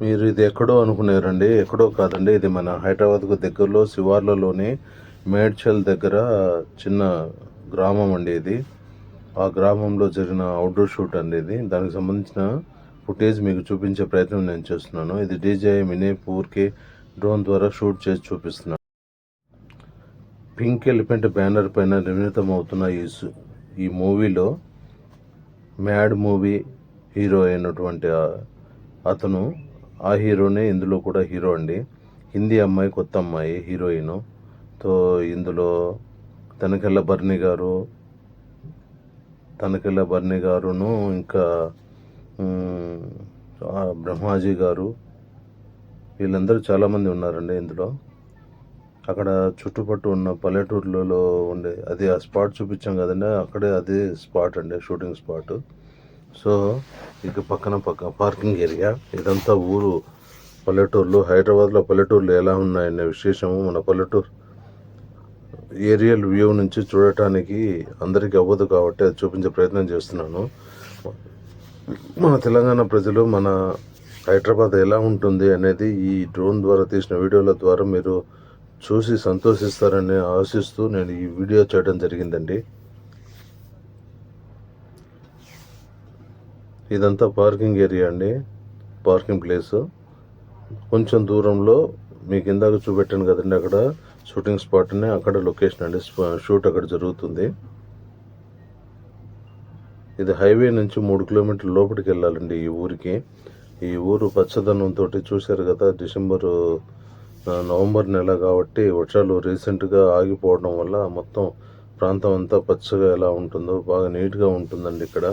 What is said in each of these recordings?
మీరు ఇది ఎక్కడో అనుకున్నారండి ఎక్కడో కాదండి. ఇది మన హైదరాబాద్కు దగ్గరలో శివార్లలోని మేడ్చల్ దగ్గర చిన్న గ్రామం అండి ఇది. ఆ గ్రామంలో జరిగిన అవుట్డోర్ షూట్ అండి ఇది. దానికి సంబంధించిన ఫుటేజ్ మీకు చూపించే ప్రయత్నం నేను చేస్తున్నాను. ఇది డీజే మినీ పూర్కి డ్రోన్ ద్వారా షూట్ చేసి చూపిస్తున్నాను పింక్ ఎలిఫెంట్ బ్యానర్ పైన నిర్మితం అవుతున్న ఈ ఈ మూవీలో మ్యాడ్ మూవీ హీరో అయినటువంటి అతను ఆ హీరోనే ఇందులో కూడా హీరో అండి. హిందీ అమ్మాయి కొత్త అమ్మాయి హీరోయిన్. తో ఇందులో తనకెళ్ళ బర్ని గారు తనకెళ్ళ బర్ని గారును ఇంకా బ్రహ్మాజీ గారు వీళ్ళందరూ చాలామంది ఉన్నారండి ఇందులో. అక్కడ చుట్టుపట్టు ఉన్న పల్లెటూర్లలో ఉండే అది ఆ స్పాట్ చూపించాం కదండి అక్కడే అదే స్పాట్ అండి షూటింగ్ స్పాట్. సో ఇక పక్కన పక్క పార్కింగ్ ఏరియా. ఇదంతా ఊరు. పల్లెటూర్లు హైదరాబాద్లో పల్లెటూర్లు ఎలా ఉన్నాయనే విశేషము మన పల్లెటూరు. ఏరియల్ వ్యూ నుంచి చూడటానికి అందరికీ అవ్వదు కాబట్టి అది చూపించే ప్రయత్నం చేస్తున్నాను. మన తెలంగాణ ప్రజలు మన హైదరాబాద్ ఎలా ఉంటుంది అనేది ఈ డ్రోన్ ద్వారా తీసిన వీడియోల ద్వారా మీరు చూసి సంతోషిస్తారని ఆశిస్తూ నేను ఈ వీడియో చేయడం జరిగిందండి. ఇదంతా పార్కింగ్ ఏరియా అండి. Parking place. కొంచెం దూరంలో మీకు ఇందాక చూపెట్టాను కదండి అక్కడ షూటింగ్ స్పాట్ని అక్కడ లొకేషన్ అండి. షూట్ అక్కడ జరుగుతుంది. ఇది హైవే నుంచి మూడు కిలోమీటర్ల లోపలికి వెళ్ళాలండి ఈ ఊరికి. ఈ ఊరు పచ్చదనంతో చూశారు కదా డిసెంబరు నవంబర్ నెల కాబట్టి వర్షాలు రీసెంట్గా ఆగిపోవడం వల్ల మొత్తం ప్రాంతం అంతా పచ్చగా ఎలా ఉంటుందో బాగా నీట్గా ఉంటుందండి ఇక్కడ.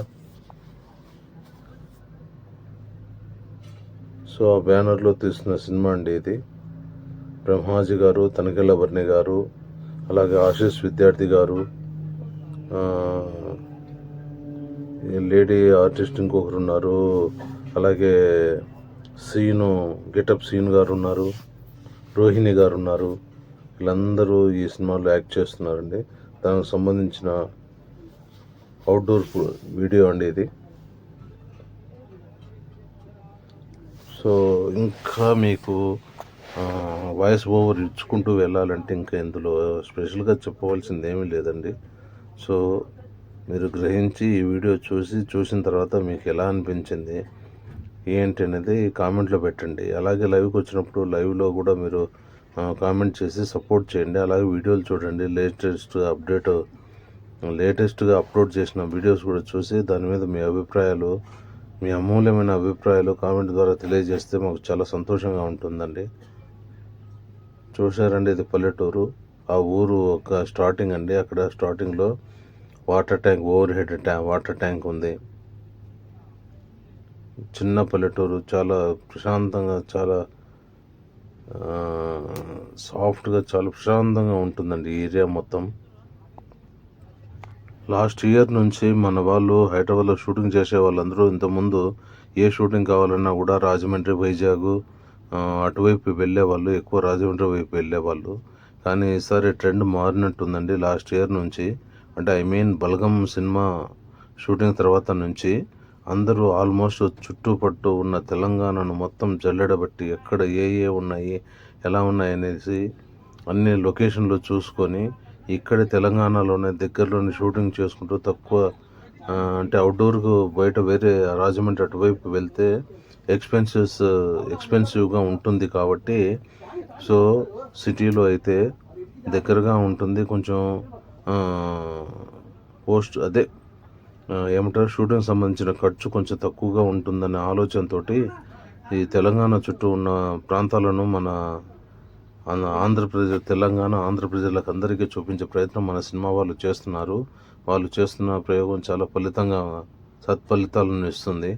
సో ఆ బ్యానర్లో తీసిన సినిమా అండి ఇది. బ్రహ్మాజీ గారు తనకెళ్ళ గారు అలాగే ఆశీష్ విద్యార్థి గారు లేడీ ఆర్టిస్ట్ ఇంకొకరు ఉన్నారు అలాగే సీను గెటప్ సీన్ గారు ఉన్నారు రోహిణి గారు ఉన్నారు. వీళ్ళందరూ ఈ సినిమాలో యాక్ట్ చేస్తున్నారండి. దానికి సంబంధించిన అవుట్డోర్ వీడియో అండి ఇది. సో ఇంకా మీకు వాయిస్ ఓవర్ ఇచ్చుకుంటూ వెళ్ళాలంటే ఇంకా ఇందులో స్పెషల్గా చెప్పవలసింది ఏమీ లేదండి. సో మీరు గ్రహించి ఈ వీడియో చూసి చూసిన తర్వాత మీకు ఎలా అనిపించింది ఏంటి అనేది కామెంట్లో పెట్టండి. అలాగే లైవ్కి వచ్చినప్పుడు లైవ్లో కూడా మీరు కామెంట్ చేసి సపోర్ట్ చేయండి. అలాగే వీడియోలు చూడండి. లేటెస్ట్ అప్డేట్ లేటెస్ట్గా అప్లోడ్ చేసిన వీడియోస్ కూడా చూసి దాని మీద మీ అభిప్రాయాలు మీ అమూల్యమైన అభిప్రాయాలు కామెంట్ ద్వారా తెలియజేస్తే మాకు చాలా సంతోషంగా ఉంటుందండి. చూశారండి ఇది పల్లెటూరు. ఆ ఊరు ఒక స్టార్టింగ్ అండి. అక్కడ స్టార్టింగ్లో water tank overhead tank water tank ఉంది. చిన్న పల్లెటూరు చాలా ప్రశాంతంగా చాలా సాఫ్ట్గా చాలా ప్రశాంతంగా ఉంటుందండి ఏరియా మొత్తం. లాస్ట్ ఇయర్ నుంచి మన వాళ్ళు హైదరాబాద్లో షూటింగ్ చేసే వాళ్ళందరూ ఇంతకుముందు ఏ షూటింగ్ కావాలన్నా కూడా రాజమండ్రి వైజాగ్ అటువైపు వెళ్ళేవాళ్ళు ఎక్కువ రాజమండ్రి వైపు వెళ్ళేవాళ్ళు కానీ ఈసారి ట్రెండ్ మారినట్టుందండి లాస్ట్ ఇయర్ నుంచి. అంటే I mean Balagam cinema shooting తర్వాత నుంచి అందరూ ఆల్మోస్ట్ చుట్టుపట్టు ఉన్న తెలంగాణను మొత్తం జల్లెడబట్టి ఎక్కడ ఏ ఏ ఉన్నాయి ఎలా ఉన్నాయి అనేసి అన్ని లొకేషన్లు చూసుకొని ఇక్కడ తెలంగాణలోనే దగ్గరలోనే షూటింగ్ చేసుకుంటూ తక్కువ అంటే అవుట్డోర్కు బయట వేరే రాజమండ్రి అటువైపు వెళ్తే ఎక్స్పెన్సెస్ ఎక్స్పెన్సివ్గా ఉంటుంది కాబట్టి సో సిటీలో అయితే దగ్గరగా ఉంటుంది. కొంచెం పోస్ట్ అదే ఏమంటారు? షూటింగ్ సంబంధించిన ఖర్చు కొంచెం తక్కువగా ఉంటుందనే ఆలోచనతోటి ఈ తెలంగాణ చుట్టూ ఉన్న ప్రాంతాలను మన ఆంధ్రప్రదేశ్ తెలంగాణ ఆంధ్రప్రదేశ్లకు అందరికీ చూపించే ప్రయత్నం మన సినిమా వాళ్ళు చేస్తున్నారు. వాళ్ళు చేస్తున్న ప్రయోగం చాలా ఫలితంగా సత్ఫలితాలను ఇస్తుంది.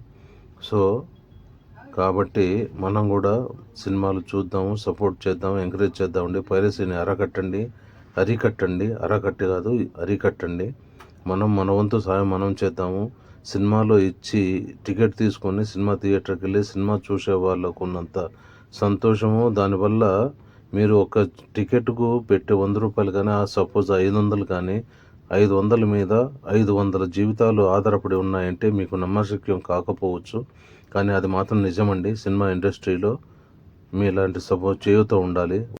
సో కాబట్టి మనం కూడా సినిమాలు చూద్దాము సపోర్ట్ చేద్దాం ఎంకరేజ్ చేద్దామండి పైరసీని అరకట్టండి. అరికట్టండి. అరకట్టి కాదు అరికట్టండి. మనం మన వంతు సాయం మనం చేద్దాము. సినిమాలో ఇచ్చి టికెట్ తీసుకొని సినిమా థియేటర్కి వెళ్ళి సినిమా చూసే వాళ్ళకు ఉన్నంత సంతోషము. దానివల్ల మీరు ఒక టికెట్కు పెట్టే వంద రూపాయలు కానీ సపోజ్ ఐదు వందలు కానీ ఐదు వందల మీద ఐదు వందల జీవితాలు ఆధారపడి ఉన్నాయంటే మీకు నమ్మశక్యం కాకపోవచ్చు. కానీ అది మాత్రం నిజమండి. సినిమా ఇండస్ట్రీలో మీ ఇలాంటి సపోజ్ చేయూత ఉండాలి.